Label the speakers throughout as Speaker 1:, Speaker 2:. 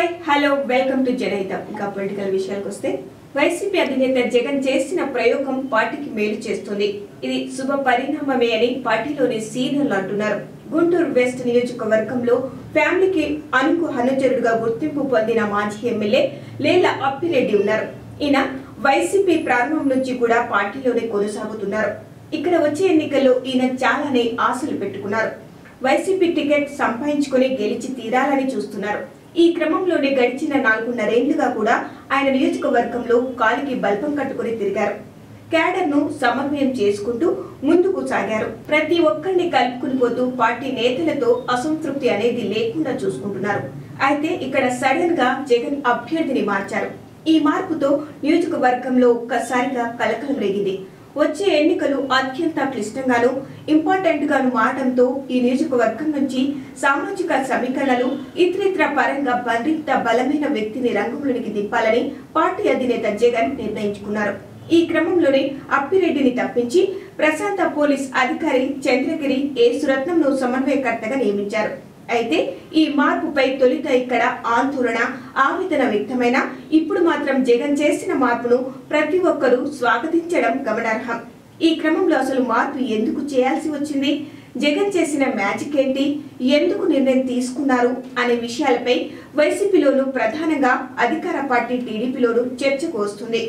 Speaker 1: Hi hello welcome to Janahitam ఇంకా political విషయాలకు వస్తే వైసీపీ అధినేత జగన్ చేసిన ప్రయోగం పార్టీకి మేలు చేస్తుంది. ఇది శుభ పరిణామమే అని పార్టీలోని సీనియర్లు అంటున్నారు. గుంటూరు వెస్ట్ నియోజకవర్గంలో ఫ్యామిలీకి అనుకు హనుచరుడుగా గుర్తింపు పొందిన మాజీ ఎమ్మెల్యే లేల అప్పిరెడ్డి ఉన్నారు. ఈయన వైసీపీ ప్రారంభం నుంచి కూడా పార్టీలోనే కొనసాగుతున్నారు. ఇక్కడ వచ్చే ఎన్నికల్లో ఈయన చాలానే ఆశలు పెట్టుకున్నారు. వైసీపీ టికెట్ సంపాదించుకుని గెలిచి తీరాలని చూస్తున్నారు. ఈ క్రమంలోనే గడిచిన నాలుగున్నరేళ్ళుగా కూడా ఆయన నియోజకవర్గంలో కాలికి బల్పం కట్టుకుని తిరిగారు. క్యాడర్ను సమన్వయం చేసుకుంటూ ముందుకు సాగారు. ప్రతి ఒక్కరిని కలుపుకుని పోతూ పార్టీ నేతలతో అసంతృప్తి అనేది లేకుండా చూసుకుంటున్నారు. అయితే ఇక్కడ సడన్గా జగన్ అభ్యర్థిని మార్చారు. ఈ మార్పుతో నియోజకవర్గంలో ఒక్కసారిగా కలకలం రేగింది. వచ్చే ఎన్నికలు అత్యంత క్లిష్టంగాను ఇంపార్టెంట్ గాను మారడంతో ఈ నియోజకవర్గం నుంచి సామాజిక సమీకరణలు ఇతరితర పరంగా మరింత బలమైన వ్యక్తిని రంగంలోనికి దింపాలని పార్టీ అధినేత జగన్ నిర్ణయించుకున్నారు. ఈ క్రమంలోనే అప్పిరెడ్డిని తప్పించి ప్రశాంత పోలీస్ అధికారి చంద్రగిరి ఏ సురత్నంను సమన్వయకర్తగా నియమించారు. అయితే ఈ మార్పుపై తొలిత ఇక్కడ ఆందోళన ఆవేదన వ్యక్తమైన ఇప్పుడు మాత్రం జగన్ చేసిన మార్పును ప్రతి ఒక్కరూ స్వాగతించడం గమనార్హం. ఈ క్రమంలో అసలు మార్పు ఎందుకు చేయాల్సి వచ్చింది? జగన్ చేసిన మ్యాజిక్ ఏంటి? ఎందుకు నిర్ణయం తీసుకున్నారు? అనే విషయాలపై వైసీపీలోను ప్రధానంగా అధికార పార్టీ టీడీపీలోను చర్చకు వస్తుంది.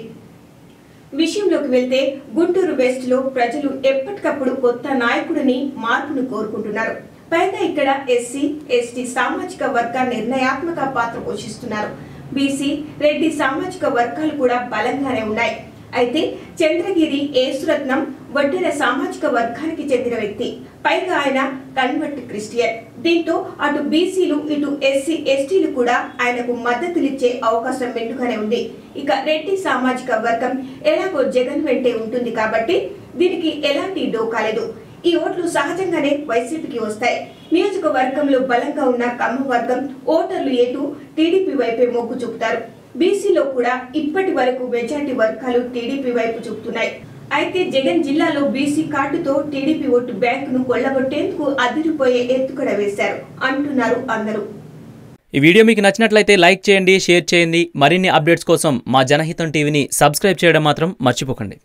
Speaker 1: విషయంలోకి వెళ్తే గుంటూరు వెస్ట్లో ప్రజలు ఎప్పటికప్పుడు కొత్త నాయకుడిని మార్పును కోరుకుంటున్నారు. పైగా ఇక్కడ ఎస్సీ ఎస్టీ సామాజిక వర్గ నిర్ణయాత్మక పాత్ర పోషిస్తున్నారు. బీసీ రెడ్డి సామాజిక వర్గాలు కూడా బలంగానే ఉన్నాయి. అయితే చంద్రగిరి ఏసురత్నం వడ్డెర సామాజిక వర్గానికి చెందిన వ్యక్తి. పైగా ఆయన కన్వర్ట్ క్రిస్టియన్. దీంతో అటు బీసీలు ఇటు ఎస్సీ ఎస్టీలు కూడా ఆయనకు మద్దతులిచ్చే అవకాశం మెండుగానే ఉంది. ఇక రెడ్డి సామాజిక వర్గం ఎలాగో జగన్ వెంటే ఉంటుంది కాబట్టి దీనికి ఎలాంటి డోకాలేదు ఈ ఓట్లు సహజంగానే వైసీపీకి వస్తాయి. నియోజకవర్గంలో బలంగా ఉన్న కమ్మ వర్గం ఓటర్లు ఎటు టీడీపీ వైపే మొగ్గు చూపుతారు. బీసీలో కూడా ఇప్పటి వరకు మెజార్టీ వర్గాలు టీడీపీ వైపు చూపుతున్నాయి. అయితే జగన్ జిల్లాలో బీసీ కార్డుతో టీడీపీ ఓటు బ్యాంకును కొల్లగొట్టేందుకు అదిరిపోయే ఎత్తుకడ వేశారు. అంటున్నారు అందరూ.
Speaker 2: ఈ వీడియో మీకు నచ్చినట్లయితే లైక్ చేయండి షేర్ చేయండి. మరిన్ని అప్డేట్స్ కోసం మా జనహితం టీవీని సబ్స్క్రైబ్ చేయడం మాత్రం మర్చిపోకండి.